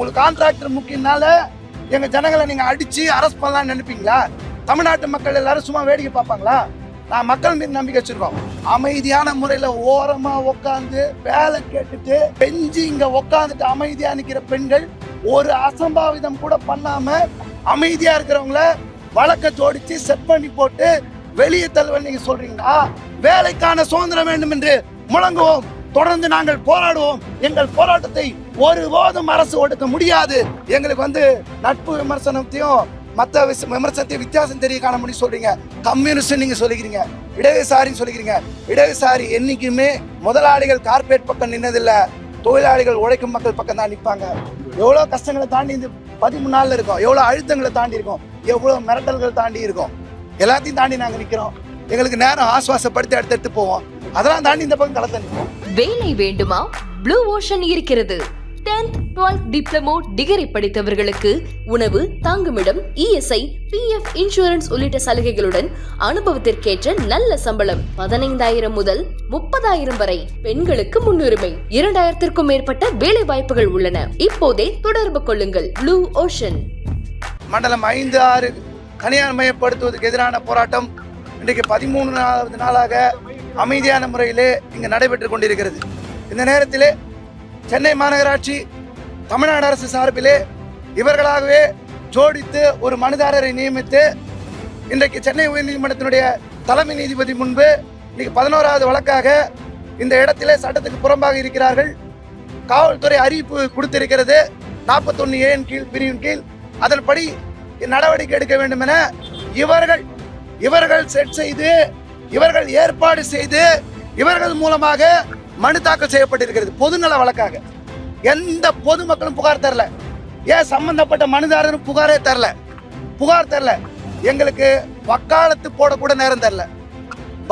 உங்களுக்கு கான்ட்ராக்டர் முக்கியனால எங்க ஜனங்களை நீங்க அடிச்சு அரெஸ்ட் பண்ணலாம்னு நினைப்பீங்களா? தமிழ்நாட்டு மக்கள் எல்லாரும் சும்மா வேடிக்கை பார்ப்பாங்களா? நான் மக்கள் மீது நம்பிக்கை வச்சிருக்கோம். அமைதியான முறையில ஓரமா உட்காந்து வேலை கேட்டுட்டு பெஞ்சு இங்க உட்காந்துட்டு அமைதியா நிக்கிற பெண்கள் ஒரு அசம்பாவிதம் கூட பண்ணாம அமைதியா இருக்கிறவங்கள வழக்க ஜோடிச்சு செட் பண்ணி போட்டு வெளியே தள்ளுவல் நீங்க சொல்றீங்களா? வேலைக்கான சுதந்திரம் வேண்டும் என்று முழங்குவோம். தொடர்ந்து நாங்கள் போராடுவோம். எங்கள் போராட்டத்தை ஒருபோதும் அரசு ஒடுக்க முடியாது. எங்களுக்கு வந்து நட்பு விமர்சனத்தையும் மற்ற விச- விமர்சனத்தையும் வித்தியாசம் தெரிய காண முடியும் சொல்றீங்க. கம்யூனிஸ்ட் நீங்க சொல்லிக்கிறீங்க. இடதுசாரின்னு சொல்லிக்கிறீங்க. இடதுசாரி என்னைக்குமே முதலாளிகள் கார்பரேட் பக்கம் நின்னதில்லை. தொழிலாளிகள் உழைக்கும் மக்கள் பக்கம் தான் நிற்பாங்க எவ்வளோ கஷ்டங்களை தாண்டி இந்த பதிமூணு நாளில் இருக்கோம். எவ்வளோ அழுத்தங்களை தாண்டி இருக்கோம். எவ்வளோ மிரட்டல்கள் தாண்டி இருக்கோம். எல்லாத்தையும் தாண்டி நாங்கள் நிற்கிறோம் எங்களுக்கு நேரம் ஆசுவாசப்படுத்தி அடுத்தடுத்து போவோம். அதெல்லாம் தாண்டி இந்த பக்கம் களத்தை நிற்போம் வேலை வேண்டுமா? ப்ளூ ஓஷன் இருக்கிறது. 10th 12th டிப்ளமோ டிகிரி படித்தவர்களுக்கு உணவு தங்குமிடம் இஎஸ்ஐ பிஎஃப் இன்சூரன்ஸ் உள்ளிட்ட சலுகைகளுடன் அனுபவத்திற்கேற்ற நல்ல சம்பளம். பதினைந்தாயிரம் முதல் முப்பதாயிரம் வரை பெண்களுக்கு முன்னுரிமை. இரண்டாயிரத்திற்கும் மேற்பட்ட வேலை வாய்ப்புகள் உள்ளன. இப்போதே தொடர்பு கொள்ளுங்கள். ப்ளூ ஓஷன் மண்டலம் ஐந்து ஆறு தனியார் மயப்படுத்துவதற்கு எதிரான போராட்டம். இன்றைக்கு பதிமூணாவது நாளாக அமைதியான முறையிலே இங்கு நடைபெற்று கொண்டிருக்கிறது. இந்த நேரத்திலே சென்னை மாநகராட்சி தமிழ்நாடு அரசு சார்பிலே இவர்களாகவே ஜோடித்து ஒரு மனுதாரரை நியமித்து இன்றைக்கு சென்னை உயர்நீதிமன்றத்தினுடைய தலைமை நீதிபதி முன்பு இன்னைக்கு பதினோராவது வழக்காக இந்த இடத்திலே சட்டத்துக்கு புறம்பாக இருக்கிறார்கள். காவல்துறை அறிவிப்பு கொடுத்திருக்கிறது. நாற்பத்தொன்னு ஏன் கீழ் பிரிவின் கீழ். அதன்படி நடவடிக்கை எடுக்க வேண்டும் என இவர்கள் இவர்கள் செட் செய்து இவர்கள் ஏற்பாடு செய்து இவர்கள் மூலமாக மனு தாக்கல் செய்யப்பட்டிருக்கிறது பொதுநல வழக்காக. எந்த பொதுமக்களும் புகார் தரல. ஏன் சம்பந்தப்பட்ட மனுதாரரும் புகாரே தரல? புகார் தரல. எங்களுக்கு வக்காலத்து போடக்கூட நேரம் தரல.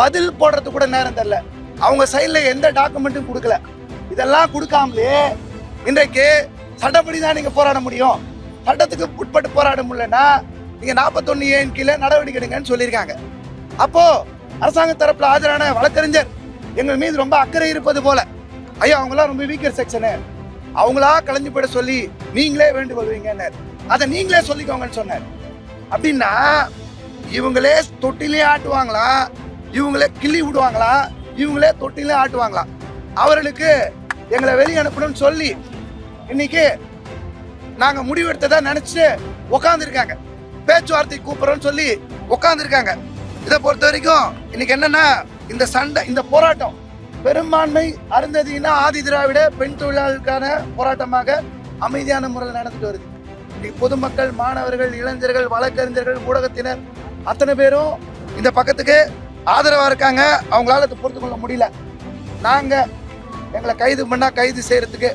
பதில் போடுறதுக்கு கூட நேரம் தரல. அவங்க சைடில் எந்த டாக்குமெண்ட்டும் கொடுக்கல. இதெல்லாம் கொடுக்காமலே இன்றைக்கு சட்டப்படி தான் நீங்கள் போராட முடியும். சட்டத்துக்கு உட்பட்டு போராட முடியலன்னா நீங்கள் நாற்பத்தொன்னு ஏன் கீழே நடவடிக்கை எடுங்கன்னு சொல்லியிருக்காங்க. அப்போது அரசாங்க தரப்புல ஆஜரான வழக்கறிஞர் எங்கள் மீது ரொம்ப அக்கறை இருப்பது போல. ஐயா அவங்களாம் ரொம்ப வீக்கர் செக்ஷனு அவங்களா கலைஞ்சு போயிட சொல்லி நீங்களே வேண்டு வைங்கன்னு அதை நீங்களே சொல்லிக்கோங்கன்னு சொன்னார். அப்படின்னா இவங்களே தொட்டிலே ஆட்டுவாங்களா? இவங்களே கிள்ளி விடுவாங்களா? இவங்களே தொட்டிலே ஆட்டுவாங்களா? அவர்களுக்கு எங்களை வெளியே அனுப்பணும்னு சொல்லி இன்னைக்கு நாங்க முடிவெடுத்ததா நினைச்சு உக்காந்துருக்காங்க. பேச்சுவார்த்தை கூப்பிட்றோன்னு சொல்லி உக்காந்துருக்காங்க. இதை பொறுத்த வரைக்கும் இன்னைக்கு என்னன்னா இந்த சண்டை இந்த போராட்டம் பெரும்பான்மை அருந்ததினா ஆதி திராவிட பெண் தொழிலாளர்களுக்கான போராட்டமாக அமைதியான முறையில் நடந்துட்டு வருது. இன்னைக்கு பொதுமக்கள் மாணவர்கள் இளைஞர்கள் வழக்கறிஞர்கள் ஊடகத்தினர் அத்தனை பேரும் இந்த பக்கத்துக்கு ஆதரவாக இருக்காங்க. அவங்களால அதை பொறுத்து கொள்ள முடியல. நாங்கள் எங்களை கைது பண்ணா கைது செய்யறதுக்கு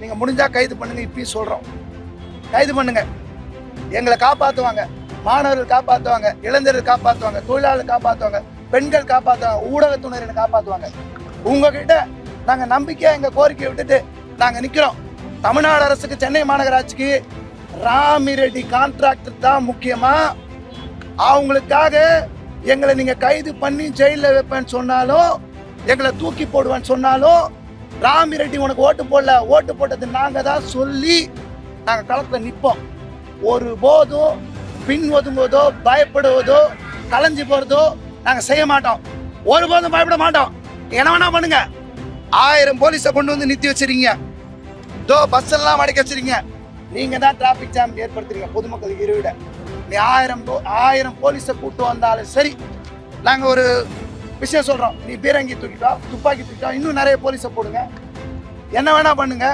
நீங்கள் முடிஞ்சா கைது பண்ணுங்க இப்பயும் சொல்கிறோம் கைது பண்ணுங்க. எங்களை காப்பாற்றுவாங்க மாணவர்கள் காப்பாற்றுவாங்க இளைஞர்கள் காப்பாற்றுவாங்க தொழிலாளர்கள் காப்பாற்றுவாங்க பெண்கள் காப்பாற்றுவாங்க ஊடகத்துறையினர் காப்பாற்றுவாங்க உங்ககிட்ட நாங்கள் நம்பிக்கையாக எங்கள் கோரிக்கையை விட்டுட்டு நாங்கள் நிற்கிறோம் தமிழ்நாடு அரசுக்கு சென்னை மாநகராட்சிக்கு ராமிரெட்டி கான்ட்ராக்டர் தான் முக்கியமாக அவங்களுக்காக எங்களை நீங்கள் கைது பண்ணி ஜெயிலில் வைப்பேன்னு சொன்னாலும் எங்களை தூக்கி போடுவேன்னு சொன்னாலும் ராமி ரெட்டி உனக்கு ஓட்டு போடல ஓட்டு போட்டது நாங்கள் தான் சொல்லி நாங்கள் களத்தில் நிற்போம் ஒரு போதும் பின் ஒதுங்குவதோ பயப்படுவதோ கலைஞ்சு போறதோ நாங்கள் செய்ய மாட்டோம். ஒருபோதும் பயப்பட மாட்டோம். என்ன வேணா பண்ணுங்க. ஆயிரம் போலீஸை கொண்டு வந்து நிறுத்தி வச்சிருக்கீங்க. தோ பஸ் எல்லாம் அடைக்க வச்சிருக்கீங்க. நீங்க தான் டிராபிக் ஜாம் ஏற்படுத்துறீங்க பொதுமக்களுக்கு இருவிட. நீ ஆயிரம் ஆயிரம் போலீஸை கூட்டு வந்தாலும் சரி. நாங்க ஒரு விஷயம் சொல்றோம். நீ பீரங்கி தூக்கிட்டா துப்பாக்கி தூக்கிட்டா இன்னும் நிறைய போலீஸை போடுங்க. என்ன வேணா பண்ணுங்க.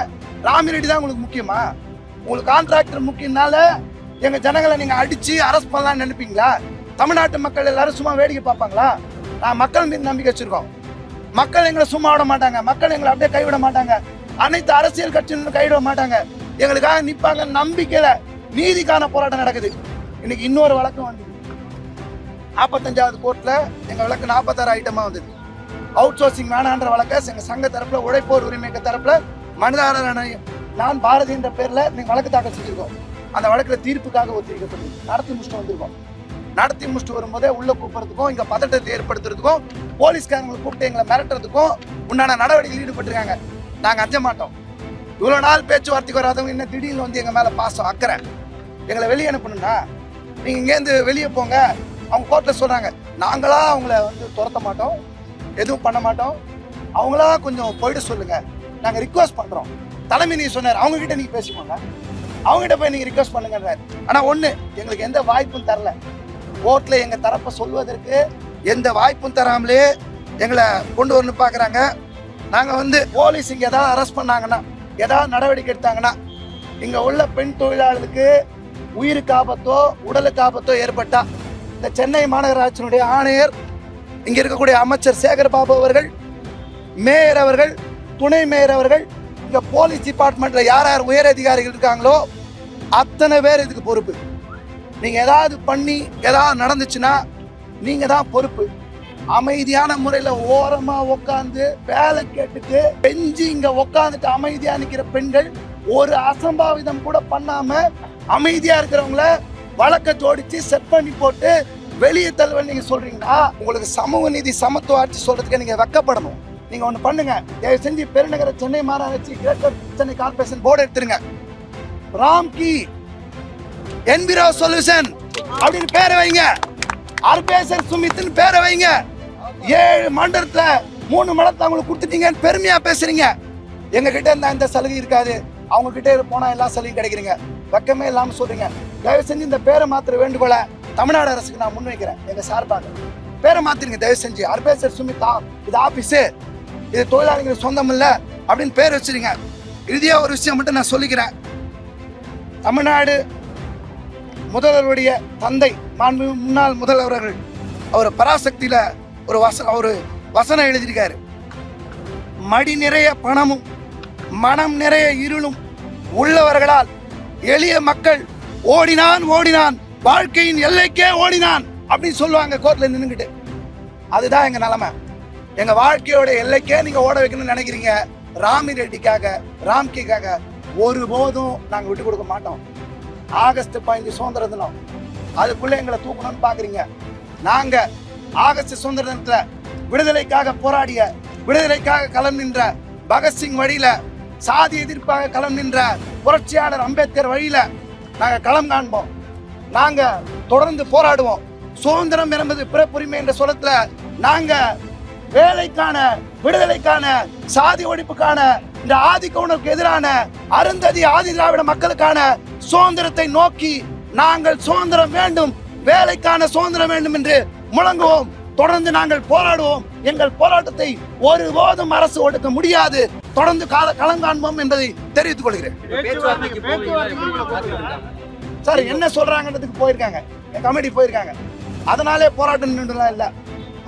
ராமிரெட்டி தான் உங்களுக்கு முக்கியமா? உங்களுக்கு கான்ட்ராக்டர் முக்கியனால எங்க ஜனங்களை நீங்க அடிச்சு அரசு பண்ணலாம்னு நினைப்பீங்களா? தமிழ்நாட்டு மக்கள் எல்லாரும் சும்மா வேடிக்கை பார்ப்பாங்களா? நான் மக்கள் மீது நம்பிக்கை வச்சிருக்கோம். மக்கள் எங்களை சும்மா விட மாட்டாங்க. மக்கள் எங்களை அப்படியே கைவிட மாட்டாங்க. அனைத்து அரசியல் கட்சியினரும் கைவிட மாட்டாங்க. எங்களுக்காக நிற்பாங்க நம்பிக்கையில நீதிக்கான போராட்டம் நடக்குது. இன்னைக்கு இன்னொரு வழக்கம் வந்தது நாற்பத்தஞ்சாவது கோர்ட்ல எங்க வழக்கு நாற்பத்தாறு ஐட்டமா வந்தது. அவுட் சோர்சிங் வேணான்ற வழக்கை எங்க சங்க தரப்புல உழைப்போர் உரிமை தரப்புல மனிதாரண நான் பாரதி என்ற பேர்ல நீங்க வழக்கு தாக்கல் செஞ்சிருக்கோம். அந்த வழக்கில் தீர்ப்புக்காக ஒத்திரிக்கப்பட்டது நடத்தி முடிச்சுட்டு வந்திருக்கோம். நடத்தி முடிச்சுட்டு வரும்போதே உள்ள கூப்பிடுறதுக்கும் இங்க பதட்டத்தை ஏற்படுத்துறதுக்கும் போலீஸ்காரங்களை கூப்பிட்டு எங்களை மிரட்டுறதுக்கும் உண்டான நடவடிக்கையில் ஈடுபட்டிருக்காங்க. நாங்க அஞ்ச மாட்டோம். இவ்வளோ நாள் பேச்சுவார்த்தைக்கு வராதவங்க என்ன திடீர்னு வந்து எங்கள் மேலே பாசம் அக்கறை. எங்களை வெளியே அனுப்பணும்னா நீங்கள் இங்கேருந்து வெளியே போங்க. அவங்க கோர்ட்டில் சொல்கிறாங்க நாங்களா அவங்கள வந்து துரத்த மாட்டோம். எதுவும் பண்ண மாட்டோம். அவங்களா கொஞ்சம் போயிட்டு சொல்லுங்க. நாங்கள் ரிக்வஸ்ட் பண்ணுறோம் தலைமை நீ சொன்னார். அவங்க கிட்ட நீங்கள் பேசிக்கோங்க. அவங்ககிட்ட போய் நீங்கள் ரிக்வஸ்ட் பண்ணுங்கன்றார். ஆனால் ஒன்று எங்களுக்கு எந்த வாய்ப்பும் தரல. கோர்ட்டில் எங்கள் தரப்பை சொல்வதற்கு எந்த வாய்ப்பும் தராமலே எங்களை கொண்டு வரணும் பார்க்குறாங்க நாங்கள் வந்து போலீஸ் இங்கே எதாவது அரெஸ்ட் பண்ணாங்கன்னா எதாவது நடவடிக்கை எடுத்தாங்கன்னா இங்கே உள்ள பெண் தொழிலாளர்களுக்கு உயிருக்கு ஆபத்தோ உடலுக்கு ஆபத்தோ ஏற்பட்டா இந்த சென்னை மாநகராட்சியினுடைய ஆணையர் இங்கே இருக்கக்கூடிய அமைச்சர் சேகர் பாபு அவர்கள் மேயர் அவர்கள் துணை மேயர் அவர்கள் இங்கே போலீஸ் டிபார்ட்மெண்ட்ல யார் யார் உயர் அதிகாரிகள் இருக்காங்களோ அத்தனை பேர் இதுக்கு பொறுப்பு. நீங்கள் ஏதாவது பண்ணி ஏதாவது நடந்துச்சுன்னா நீங்கள் தான் பொறுப்பு. அமைதியான முறையில் ஓரமாக உட்காந்து வேலை கேட்டுட்டு பெஞ்சு இங்கே உட்காந்துட்டு அமைதியாக நிற்கிற பெண்கள் ஒரு அசம்பாவிதம் கூட பண்ணாம அமைதியா இருக்கிறவங்கள வழக்க ஜோடிச்சு செட் பண்ணி போட்டு வெளியே தள்ளுவல் நீங்க சொல்றீங்கன்னா உங்களுக்கு சமூக நீதி சமத்துவ ஆட்சி சொல்றதுக்கு நீங்க வெக்கப்படணும். நீங்க ஒண்ணு பண்ணுங்க. தயவு செஞ்சு பெருநகர சென்னை மாநகராட்சி கிரேட்டர் சென்னை கார்பரேஷன் போர்டு எடுத்துருங்க. ராம்கி என்விரோ சொல்யூஷன் அப்படின்னு பேரை வைங்க. அர்பேசர் சுமித்னு பேரை வைங்க. ஏழு மண்டலத்துல மூணு மடத்தை அவங்களுக்கு கொடுத்துட்டீங்கன்னு பெருமையா பேசுறீங்க. எங்க கிட்ட இருந்தா எந்த சலுகை இருக்காது. அவங்க கிட்ட போனா எல்லா சலுகையும் கிடைக்கிறீங்க. வெக்கமே இல்லாம சொல்றீங்க. தயவு செஞ்சு இந்த பேரை மாத்திர வேண்டுகோள தமிழ்நாடு அரசுக்கு நான் முன்வைக்கிறேன். எங்க சார்பாக. பேரை மாத்திருங்க தயவு செஞ்சு. அர்பேசர் சுமிதா இது ஆபீஸு. இது தொழிலாளிகள் சொந்தம் இல்லை அப்படின்னு பேர் வச்சுருங்க. இறுதியாக ஒரு விஷயம் மட்டும் நான் சொல்லிக்கிறேன். தமிழ்நாடு முதல்வருடைய தந்தை மாண்பு முன்னாள் முதல்வர்கள் அவர் பராசக்தியில் ஒரு வசனம் ஒரு வசனம் எழுதியிருக்காரு. மடி நிறைய பணமும் மனம் நிறைய இருளும் உள்ளவர்களால் எளிய மக்கள் ஓடினான் ஓடினான். வாழ்க்கையின் எல்லைக்கே ஓடினான் அப்படின்னு சொல்லுவாங்க கோர்ட்ல நின்றுக்கிட்டு அதுதான் எங்க நிலைமை. எங்க வாழ்க்கையோட எல்லைக்கே நீங்க ஓட வைக்கணும்னு நினைக்கிறீங்க. ராமி ரெட்டிக்காக ராம்கிக்காக ஒருபோதும் நாங்க விட்டு கொடுக்க மாட்டோம். ஆகஸ்ட் பதினஞ்சு சுதந்திர தினம். அதுக்குள்ள எங்களை தூக்கணும்னு பாக்குறீங்க. நாங்க ஆகஸ்ட் சுதந்திர தினத்துல விடுதலைக்காக போராடிய விடுதலைக்காக களம் நின்ற பகத்சிங் வழியில சாதி எதிர்ப்பாக களம் நின்ற புரட்சியாளர் அம்பேத்கர் வழியில நாங்க களம் காண்போம். நாங்க தொடர்ந்து போராடுவோம். சுதந்திரம் என்பது பிறப்புரிமை என்ற சொல்லத்துல நாங்க வேலைக்கான விடுதலைக்கான சாதி ஒழிப்புக்கான இந்த ஆதிக்க உணர்வுக்கு எதிரான அருந்ததி ஆதி திராவிட மக்களுக்கான சுதந்திரத்தை நோக்கி நாங்கள் சுதந்திரம் வேண்டும் வேலைக்கான சுதந்திரம் வேண்டும் என்று முழங்குவோம். தொடர்ந்து நாங்கள் போராடுவோம். எங்கள் போராட்டத்தை ஒருபோதும் அரசு ஒடுக்க முடியாது. தொடர்ந்து கால களம் காண்போம் என்பதை தெரிவித்துக் கொள்கிறேன். சார் என்ன சொல்றாங்கன்றதுக்கு போயிருக்காங்க. கமிட்டி போயிருக்காங்க. அதனாலே போராட்டம் இல்ல.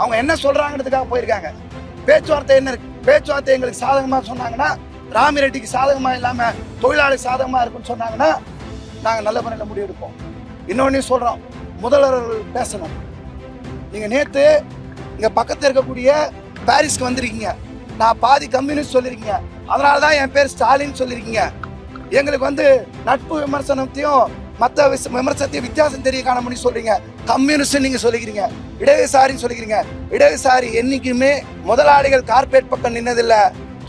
அவங்க என்ன சொல்கிறாங்கிறதுக்காக போயிருக்காங்க. பேச்சுவார்த்தை என்ன இருக்கு? பேச்சுவார்த்தை எங்களுக்கு சாதகமா சொன்னாங்கன்னா ராமி ரெட்டிக்கு சாதகமா இல்லாம தொழிலாளி சாதகமா இருக்குன்னு சொன்னாங்கன்னா நாங்க நல்ல முறையில் முடிவெடுப்போம். இன்னொன்னு சொல்றோம். முதல்வர் பேசணும். நீங்க நேத்து இங்க பக்கத்துல இருக்கக்கூடிய பாரிஸ்க்கு வந்திருக்கீங்க. நான் பாதி கம்யூனிஸ்ட் சொல்லிருக்கீங்க அதனால தான் என் பேர் ஸ்டாலின் சொல்லியிருக்கீங்க. எங்களுக்கு வந்து நட்பு விமர்சனத்தையும் மற்ற விமர்சனத்தையும் வித்தியாசம் தெரிய காண முடியும் சொல்றீங்க. கம்யூனிஸ்ட் நீங்க சொல்லிக்கிறீங்க. இடதுசாரின்னு சொல்லிக்கிறீங்க. இடதுசாரி என்னைக்குமே முதலாளிகள் கார்ப்பரேட் பக்கம் நின்னதில்ல.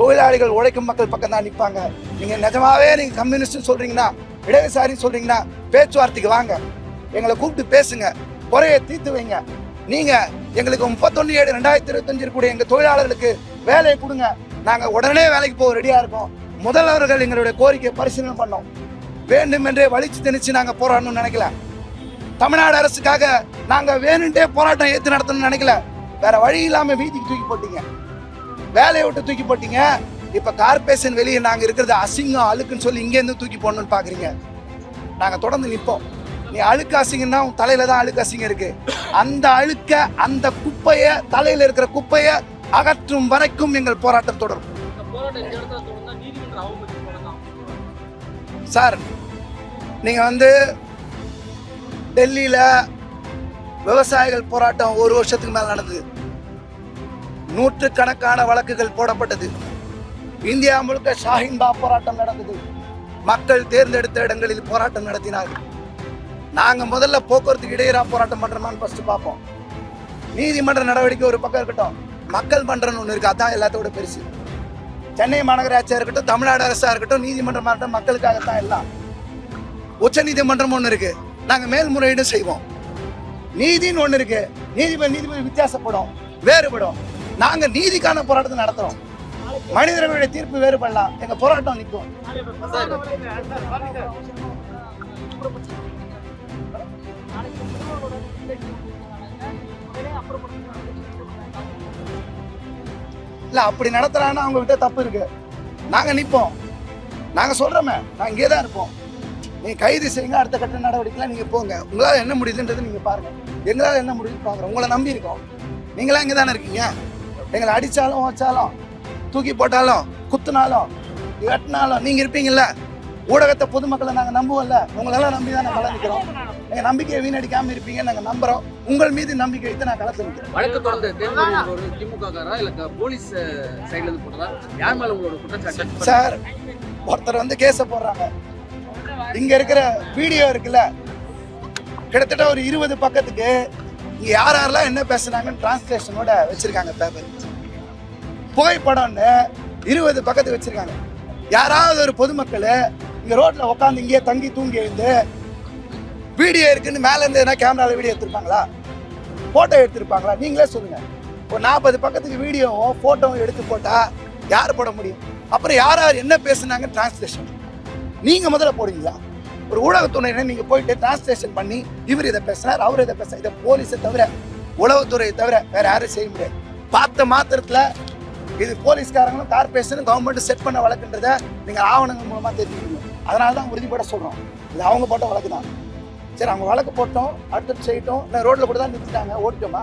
தொழிலாளிகள் உழைக்கும் மக்கள் பக்கம் தான் நிற்பாங்க நீங்க நிஜமாவே நீங்க கம்யூனிஸ்ட் சொல்றீங்கன்னா இடதுசாரின்னு சொல்றீங்கன்னா பேச்சுவார்த்தைக்கு வாங்க. எங்களை கூப்பிட்டு பேசுங்க. குறைய தீர்த்து வைங்க. நீங்க எங்களுக்கு முப்பத்தொன்னு ஏழு ரெண்டாயிரத்தி இருபத்தஞ்சு இருக்கக்கூடிய எங்க தொழிலாளர்களுக்கு வேலையை கொடுங்க. நாங்க உடனே வேலைக்கு போக ரெடியா இருக்கோம். முதல்வர்கள் எங்களுடைய கோரிக்கையை பரிசீலனை பண்ணோம். வேண்டும் என்றே வலிச்சு திணிச்சு நாங்க போராடணும்னு நினைக்கல. தமிழ்நாடு அரசுக்காக நாங்க வேணுன்ட்டே போராட்டம் ஏத்து நடத்தணும்னு நினைக்கல. வேற வழி இல்லாம வீதிக்கு தூக்கி போட்டீங்க. வேலையை விட்டு தூக்கி போட்டீங்க. இப்ப கார்பரேஷன் வெளியே நாங்க இருக்கிறது அசிங்கம் அழுக்குன்னு சொல்லி இங்க இருந்து தூக்கி போடணும்னு பாக்குறீங்க. நாங்க தொடர்ந்து நிற்போம். நீ அழுக்கு அசிங்கன்னா உன் தலையில தான் அழுக்கு அசிங்கம் இருக்கு. அந்த அழுக்க அந்த குப்பைய தலையில இருக்கிற குப்பைய அகற்றும் வரைக்கும் எங்கள் போராட்டம் தொடரும். சார் நீங்கள் வந்து டெல்லியில் விவசாயிகள் போராட்டம் ஒரு வருஷத்துக்கு மேலே நடந்தது. நூற்றுக்கணக்கான வழக்குகள் போடப்பட்டது. இந்தியா முழுக்க ஷாஹின்பா போராட்டம் நடந்தது. மக்கள் தேர்ந்தெடுத்த இடங்களில் போராட்டம் நடத்தினார்கள். நாங்கள் முதல்ல போக்குவரத்துக்கு இடையூறா போராட்டம் பண்ணுறோமான்னு ஃபஸ்ட்டு பார்ப்போம். நீதிமன்ற நடவடிக்கை ஒரு பக்கம் இருக்கட்டும். மக்கள் பண்ணுறன்னு ஒன்று இருக்கு. அதான் எல்லாத்தோட பெருசு. சென்னை மாநகராட்சியாக இருக்கட்டும் தமிழ்நாடு அரசாக இருக்கட்டும் நீதிமன்றமாக இருக்கட்டும் மக்களுக்காகத்தான் எல்லாம். உச்ச நீதிமன்றம் ஒன்று இருக்கு. நாங்கள் மேல்முறையீடு செய்வோம். நீதின்னு ஒன்று இருக்கு. நீதிபதி நீதிபதி வித்தியாசப்படும் வேறுபடும். நாங்கள் நீதிக்கான போராட்டத்தை நடத்துறோம். மனிதர்களுடைய தீர்ப்பு வேறுபடலாம். எங்க போராட்டம் நிற்கும். இல்ல அப்படி நடத்துறாங்கன்னா அவங்க விட்ட தப்பு இருக்கு. நாங்க நிப்போம். நாங்க சொல்றோமே நாங்க இங்கே தான் இருப்போம். நீங்க கைது செய்யுங்க அடுத்த கட்ட நடவடிக்கைலாம் நீங்க போங்க. உங்களால என்ன முடியுதுன்றது நீங்க பாருங்க. எங்களால என்ன முடியுதுன்னு பாக்குறோம். உங்களை நம்பி இருக்கோம். நீங்களாம் இங்க தானே இருக்கீங்க? எங்களை அடிச்சாலும் வச்சாலும் தூக்கி போட்டாலும் குத்துனாலும் வெட்டினாலும் நீங்க இருப்பீங்கல்ல? ஊடகத்தை பொதுமக்களை நாங்க நம்புவோம்ல? உங்களெல்லாம் நம்பி தான் நாங்கள் நிற்கிறோம். எங்க நம்பிக்கையை வீணடிக்காம இருப்பீங்கன்னு நாங்க நம்புறோம். உங்கள் மீது நம்பிக்கை வைத்து நான் நிற்கிறோம் வழக்கு தொடர்ந்து திமுக இல்ல போலீஸ் சைடுல இருந்து போட்டதா யார் மேல உங்களோட குற்றச்சாட்டு? சார் ஒருத்தர் வந்து கேஸ போடுறாங்க. இங்க இருக்கிற வீடியோ இருக்குல்ல? கிட்டத்தட்ட ஒரு இருபது பக்கத்துக்கு இங்க யார் யாரெல்லாம் என்ன பேசுனாங்கன்னு டிரான்ஸ்லேஷனோட வச்சிருக்காங்க பேப்பர் புகைப்படம்னு இருபது பக்கத்துக்கு வச்சிருக்காங்க. யாராவது ஒரு பொதுமக்கள் இங்க ரோட்ல உட்காந்து இங்கேயே தங்கி தூங்கி எழுந்து வீடியோ இருக்குன்னு மேல இருந்து எதனா கேமரால வீடியோ எடுத்திருப்பாங்களா? போட்டோ எடுத்திருப்பாங்களா? நீங்களே சொல்லுங்க. ஒரு நாற்பது பக்கத்துக்கு வீடியோவும் போட்டோவும் எடுத்து போட்டா யார் போட முடியும்? அப்புறம் யார் யார் என்ன பேசுனாங்க டிரான்ஸ்லேஷன் நீங்க முதல்ல போடுவீங்களா ஒரு ஊடகத்துறையினர் நீங்க போயிட்டு டிரான்ஸ்லேஷன் பண்ணி இவர் இதை பேசுறார் அவர் இதை பேசுறார். இதை போலீஸை தவிர உளவுத்துறையை தவிர வேற யாரும் செய்ய முடியாது. பார்த்த மாத்திரத்துல இது போலீஸ்காரங்களும் கார்பரேஷனும் கவர்மெண்ட் செட் பண்ண வழக்குன்றத நீங்க ஆவணங்கள் மூலமா தெரிஞ்சுக்கணும். அதனால தான் உறுதிப்பட சொல்றோம். இது அவங்க போட்ட வழக்கு தான். சரி அவங்க வழக்கு போட்டோம் அடுத்து செய்யட்டும். நான் ரோட்ல கூட தான் நிறுத்திட்டாங்க ஓடிட்டோமா?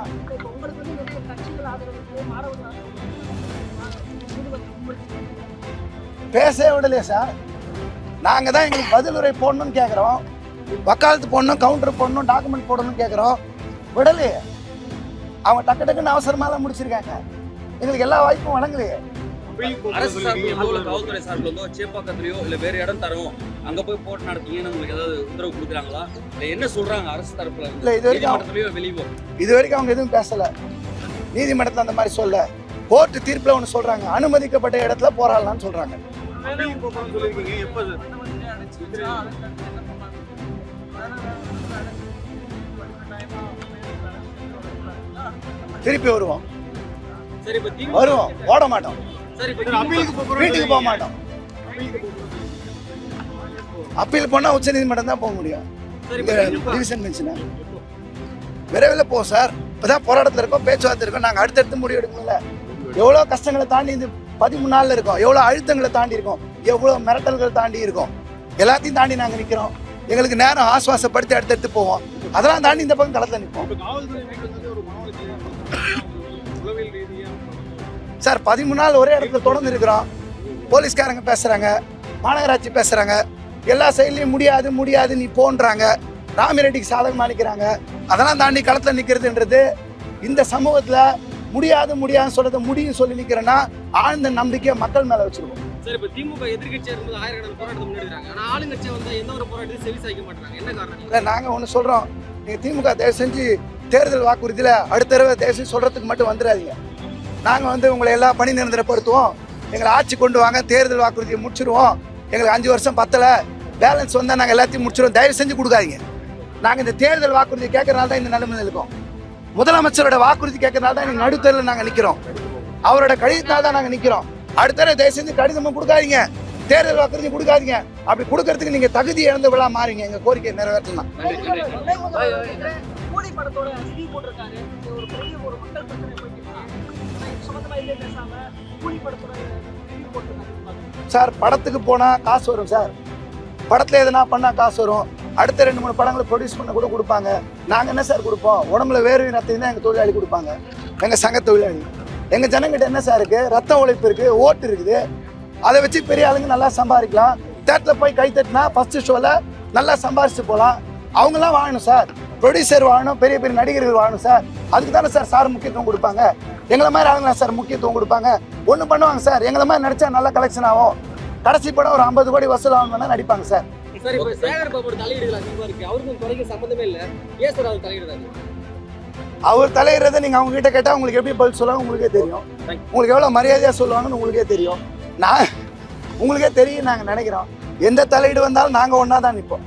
பேசவே விடலையே சார் நாங்க தான் எங்களுக்கு பதிலுரை போடணும்னு கேட்குறோம் வக்காலத்து போடணும் கவுண்டர் போடணும் டாக்குமெண்ட் போடணும்னு கேட்குறோம் விடலையே. அவங்க டக்கு டக்குன்னு அவசரமாக தான் முடிச்சிருக்காங்க. எங்களுக்கு எல்லா வாய்ப்பும் வழங்கலையே அரசு சார்பில் இல்ல காவல்துறை சார்பில் இருந்தோ சேப்பாக்கத்துலயோ இல்ல வேற இடம் தரோம் அங்க போய் போட்டு நடத்தீங்கன்னு உங்களுக்கு ஏதாவது உத்தரவு கொடுக்குறாங்களா? இல்ல என்ன சொல்றாங்க அரசு தரப்புல? இல்ல, இது வரைக்கும் இது வரைக்கும் அவங்க எதுவும் பேசல. நீதிமன்றத்தில் அந்த மாதிரி சொல்ல கோர்ட்டு தீர்ப்புல ஒன்று சொல்றாங்க. அனுமதிக்கப்பட்ட இடத்துல போராடலாம்னு திருப்பி வருவோம். சரி இப்ப திமுக வருவோம். ஓட மாட்டோம். வீட்டுக்கு போக மாட்டோம். அப்பீல் போனா உச்ச நீதிமன்றம் தான் போக முடியும். டிவிஷன் பெஞ்சுனா விரைவில் போ சார் இப்பதான் போராட்டத்தில் இருக்கோம் பேச்சுவார்த்தை இருக்கோம். நாங்கள் அடுத்தடுத்து முடிவு எடுக்கணும்ல எவ்வளோ கஷ்டங்களை தாண்டி இந்த பதிமூணு நாளில் இருக்கோம். எவ்வளோ அழுத்தங்களை தாண்டி இருக்கோம். எவ்வளோ மிரட்டல்களை தாண்டி இருக்கோம். எல்லாத்தையும் தாண்டி நாங்கள் நிற்கிறோம் எங்களுக்கு நேரம் ஆசுவாசப்படுத்தி அடுத்தடுத்து போவோம். அதெல்லாம் தாண்டி இந்த பக்கம் களத்தில் நிற்போம் சார் பதிமூணு நாள் ஒரே இடத்துல தொடர்ந்து இருக்கிறோம். போலீஸ்காரங்க பேசுறாங்க. மாநகராட்சி பேசுறாங்க. எல்லா சைட்லயும் முடியாது முடியாது நீ போன்றாங்க. ராமிரெட்டிக்கு சாதகமா நிற்கிறாங்க அதெல்லாம் தாண்டி களத்தில் நிற்கிறதுன்றது இந்த சமூகத்துல முடியாது முடியாதுன்னு சொல்றதை முடியும் சொல்லி நிற்கிறேன்னா ஆழ்ந்த நம்பிக்கை மக்கள் மேல வச்சிருக்கோம் சரி இப்ப திமுக எதிர்க்கட்சியா இருக்கும்போது ஆயிரக்கணக்கான போராட்டத்தை முன்னெடுக்கிறாங்க. ஆனா ஆளுங்கட்சியா வந்தா எந்த ஒரு போராட்டத்தையும் செவி சாய்க்க மாட்டாங்க என்ன காரணம்? இல்லை நாங்கள் ஒன்று சொல்கிறோம் நீங்கள் திமுக தயவு செஞ்சு தேர்தல் வாக்குறுதியில் அடுத்த தடவை தயவு செஞ்சு சொல்கிறதுக்கு மட்டும் வந்துடாதீங்க. நாங்கள் வந்து உங்களை எல்லாம் பணி நிரந்தரப்படுத்துவோம். எங்களை ஆட்சி கொண்டு வாங்க தேர்தல் வாக்குறுதியை முடிச்சிருவோம். எங்களுக்கு அஞ்சு வருஷம் பத்தலை. பேலன்ஸ் வந்தால் நாங்கள் எல்லாத்தையும் முடிச்சிருவோம். தயவு செஞ்சு கொடுக்காதீங்க. நாங்கள் இந்த தேர்தல் வாக்குறுதி கேட்கறனால தான் இந்த நிலைமையில் இருக்கோம். முதலமைச்சரோட வாக்குறுதி கேட்கறதுனால தான் எங்கள் நடுத்தரில் நாங்கள் நிற்கிறோம் அவரோட கடிதத்தினால தான் நாங்கள் நிற்கிறோம் அடுத்த தயவு செஞ்சு கடிதமும் கொடுக்காதீங்க. தேர்தல் வாக்குறுதி கொடுக்காதீங்க. அப்படி கொடுக்கறதுக்கு நீங்கள் தகுதி இழந்து விழா மாறிங்க. எங்கள் கோரிக்கையை நிறைவேற்றலாம். சார் படத்துக்கு போனால் காசு வரும் சார். படத்தில் எதனா பண்ணால் காசு வரும். அடுத்த ரெண்டு மூணு படங்களை ப்ரொடியூஸ் பண்ண கூட கொடுப்பாங்க. நாங்கள் என்ன சார் கொடுப்போம்? உடம்புல வேர்வை ரத்தம் தான் எங்கள் தொழிலாளி கொடுப்பாங்க. எங்கள் சங்க தொழிலாளி. எங்கள் ஜனங்கிட்ட என்ன சார் இருக்குது ரத்த உழைப்பு இருக்குது ஓட்டு இருக்குது. அதை வச்சு பெரிய ஆளுங்க நல்லா சம்பாதிக்கலாம். தேட்டரில் போய் கை தட்டினா ஃபஸ்ட்டு ஷோவில் நல்லா சம்பாரிச்சு போகலாம். அவங்களாம் வாழணும் சார். ப்ரொடியூசர் வாழணும் பெரிய பெரிய நடிகர்கள் வாழணும் சார். அதுக்கு தானே சார் சார் முக்கியத்துவம் கொடுப்பாங்க. எங்களை மாதிரி ஆளுங்களா சார் முக்கியத்துவம் கொடுப்பாங்க. ஒன்று பண்ணுவாங்க சார். எங்களை மாதிரி நடித்தா நல்லா கலெக்ஷன் ஆகும். கடைசி படம் ஒரு ஐம்பது கோடி வசூல் ஆகணும்னா நடிப்பாங்க சார். சரி இப்ப சேகர் பாபோட தலையீடுகள் அதிகமா இருக்கு. அவருக்கும் துறைக்கும் சம்பந்தமே இல்ல. ஏன் சார் அவர் தலையிடுறாரு அவர் தலையிறதை நீங்க அவங்க கிட்ட கேட்டா உங்களுக்கு எப்படி பதில் சொல்லுவாங்க உங்களுக்கே தெரியும். உங்களுக்கு எவ்வளவு மரியாதையா சொல்லுவாங்கன்னு உங்களுக்கே தெரியும். நான் உங்களுக்கே தெரியும் நாங்கள் நினைக்கிறோம். எந்த தலையீடு வந்தாலும் நாங்கள் ஒன்றா தான் நிற்போம்